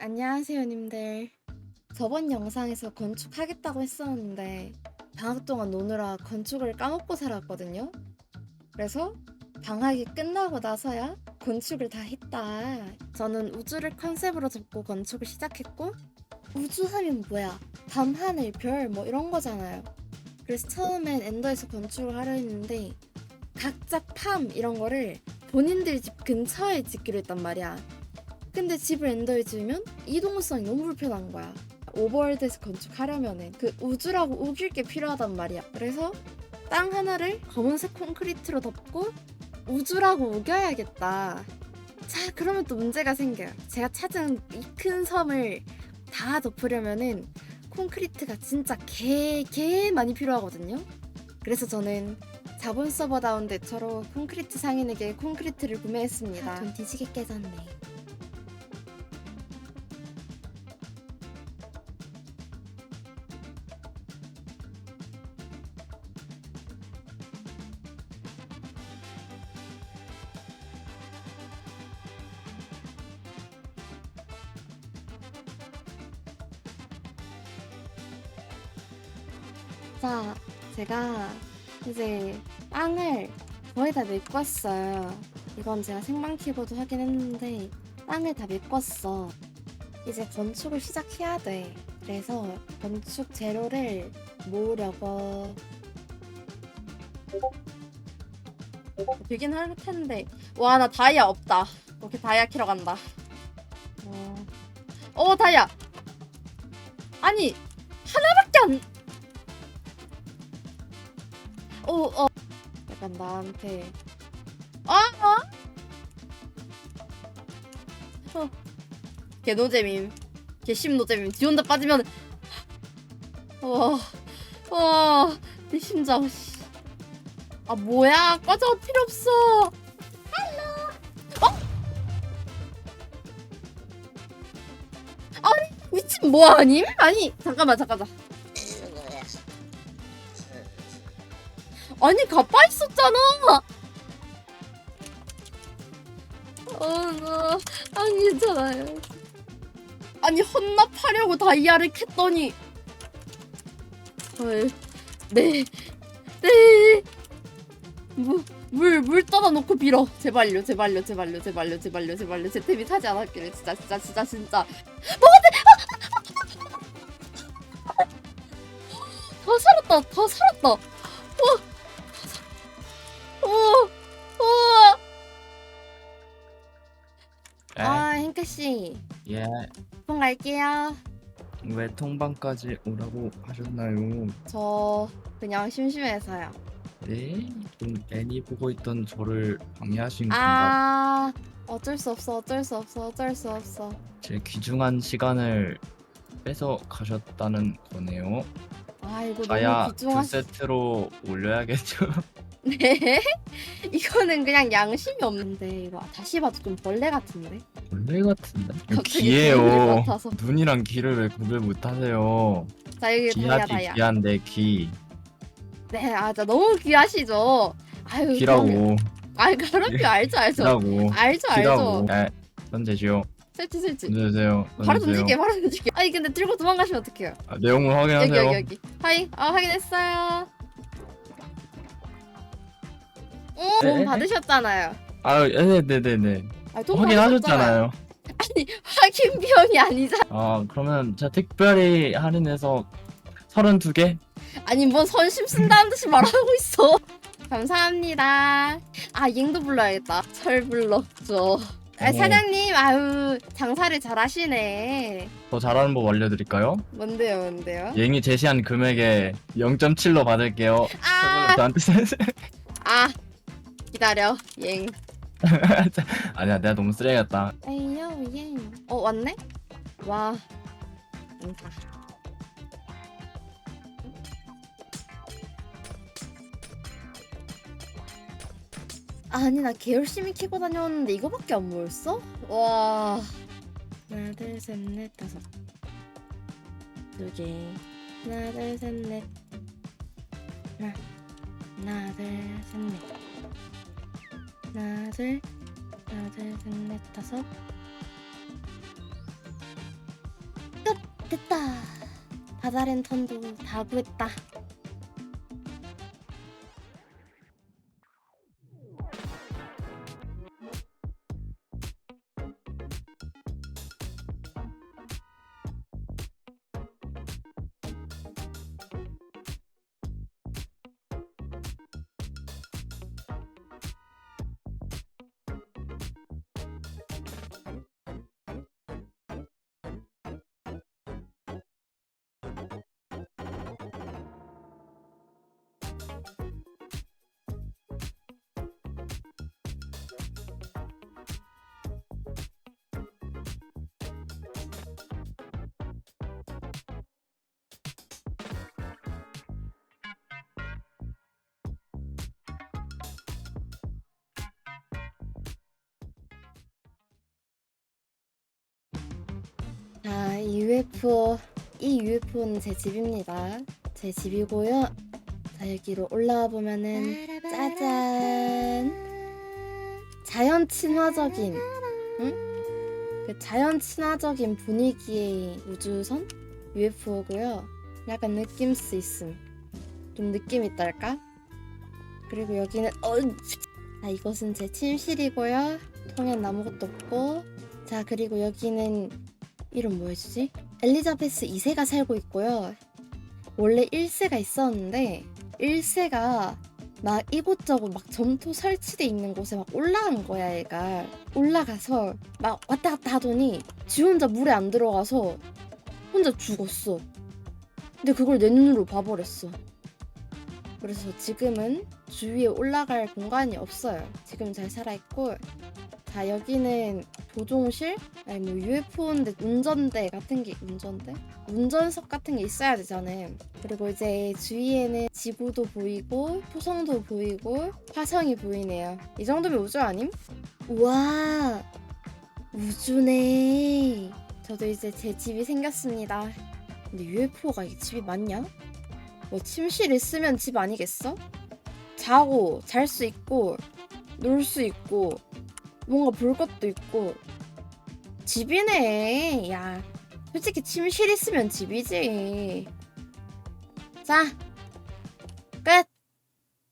안녕하세요, 님들. 저번 영상에서 건축하겠다고 했었는데 방학 동안 노느라 건축을 까먹고 살았거든요. 그래서 방학이 끝나고 나서야 건축을 다 했다. 저는 우주를 컨셉으로 잡고 건축을 시작했고 우주 하면 뭐야? 밤 하늘 별 뭐 이런 거잖아요. 그래서 처음엔 엔더에서 건축을 하려 했는데 각자 팜 이런 거를 본인들 집 근처에 짓기로 했단 말이야. 근데 집을 엔더에 지으면 이동성이 너무 불편한 거야. 오버월드에서 건축하려면은 그 우주라고 우길 게 필요하단 말이야. 그래서 땅 하나를 검은색 콘크리트로 덮고 우주라고 우겨야겠다. 자, 그러면 또 문제가 생겨요. 제가 찾은 이 큰 섬을 다 덮으려면은 콘크리트가 진짜 개, 개 많이 필요하거든요. 그래서 저는 자본 서버 다운 데처로 콘크리트 상인에게 콘크리트를 구매했습니다. 돈 뒤지게 깨졌네. 자, 제가 이제 땅을 거의 다 메꿨어요. 이건 제가 생방 키보드 하긴 했는데 땅을 다 메꿨어. 이제 건축을 시작해야 돼. 그래서 건축 재료를 모으려고 되긴 할 텐데 와 나 다이아 없다. 오케이 다이아 키러 간다. 어, 어 다이아. 아니 하나밖에 안. 오, 어. 약간 나한테. 아? 어. 걔 노잼임. 걔 심노잼임. 지 혼자 빠지면. 와, 와, 내 심장. 씨. 아, 뭐야. 꺼져. 필요 없어. 헬로. 어? 아니, 미친 뭐 아님? 아니, 잠깐만, 잠깐만. 아니 가빠 있었잖아. 어, 나 아니 괜찮아요. 아니 헌납하려고 다이아를 캤더니, 헐, 네, 네, 물물 떠다 놓고 빌어. 제발요, 제발요, 제발요, 제발요, 제발요, 제발요. 제 템이 타지 않았기를 진짜, 진짜, 진짜, 진짜. 다 살았다, 다 살았다. 아, 행크 씨, 예, 폰 갈게요. 왜 통방까지 오라고 하셨나요? 저 그냥 심심해서요. 네? 좀 애니 보고 있던 저를 방해하신 건가? 아, 어쩔 수 없어, 어쩔 수 없어, 어쩔 수 없어. 제 귀중한 시간을 뺏어 가셨다는 거네요. 아, 이거 너무 두 귀중한. 세트로 올려야겠죠? 네? 이거는 그냥 양심이 없는데 이거 다시 봐도 좀 벌레 같은데. 원래 같은데? 이거 갑자기 맡아서. 눈이랑 귀를 왜 구별 못하세요? 자, 여기 귀하지 다야. 귀한데 귀. 네, 아, 자 너무 귀하시죠. 아유, 그럼요. 귀라고. 아, 그럼요, 알죠, 알죠. 귀라고. 알죠, 귀라고. 알죠. 네, 던지시오. 설치, 설치. 던져주세요. 바로 던지세요. 던질게, 바로 던질게. 아니 근데 들고 도망가시면 어떡해요? 아, 내용물 여기 확인하세요. 여기 여기. 하이, 아 확인했어요. 오, 돈 네. 받으셨잖아요. 아, 네네네네. 아, 돈 받으셨잖아요. 확인하셨잖아요. 아니 확인 비용이 아니잖아. 아 그러면 제가 특별히 할인해서 32개? 아니 뭐 선심 쓴다는 듯이 말하고 있어. 감사합니다. 아 잉도 불러야겠다. 절 불렀죠. 아, 어. 사장님 아유 장사를 잘하시네. 더 잘하는 법 알려드릴까요? 뭔데요, 뭔데요? 예행이 제시한 금액에 0.7로 받을게요 아, 저한테 아 기다려, 잉. 아니야 내가 너무 쓰레기였다 에이요, 잉. 어 왔네? 와, 인사. 아니 나 개 열심히 키고 다녔는데 이거밖에 안 모였어? 와 하나 둘셋넷 다섯 두 개 하나 둘셋넷 하나 하나 둘셋넷 하나 둘 하나 둘셋넷 다섯 끝! 됐다 바다랜턴도 다 구했다 자, 이 UFO. 이 UFO는 제 집입니다. 제 집이고요. 자, 여기로 올라와 보면은 짜잔. 자연 친화적인 응? 그 자연 친화적인 분위기의 우주선 UFO고요. 약간 느낌스 있음. 좀 느낌 있달까? 그리고 여기는 어, 자, 이것은 제 침실이고요. 통엔 아무것도 없고. 자, 그리고 여기는 이름 뭐였지? 엘리자베스 2세가 살고 있고요. 원래 1세가 있었는데 1세가 막 이곳저곳 막 점토 설치돼 있는 곳에 막 올라간 거야 얘가 올라가서 막 왔다 갔다 하더니 지 혼자 물에 안 들어가서 혼자 죽었어 근데 그걸 내 눈으로 봐버렸어 그래서 지금은 주위에 올라갈 공간이 없어요 지금 잘 살아있고 자 여기는 조종실 아니 뭐 UFO인데 운전대 같은 게 운전대 운전석 같은 게 있어야 되잖아 그리고 이제 주위에는 지구도 보이고 토성도 보이고 화성이 보이네요 이 정도면 우주 아님? 우와 우주네 저도 이제 제 집이 생겼습니다 근데 UFO가 이 집이 맞냐? 뭐 침실 있으면 집 아니겠어? 자고 잘 수 있고 놀 수 있고 뭔가 볼 것도 있고. 집이네. 야 솔직히 침실 있으면 집이지. 자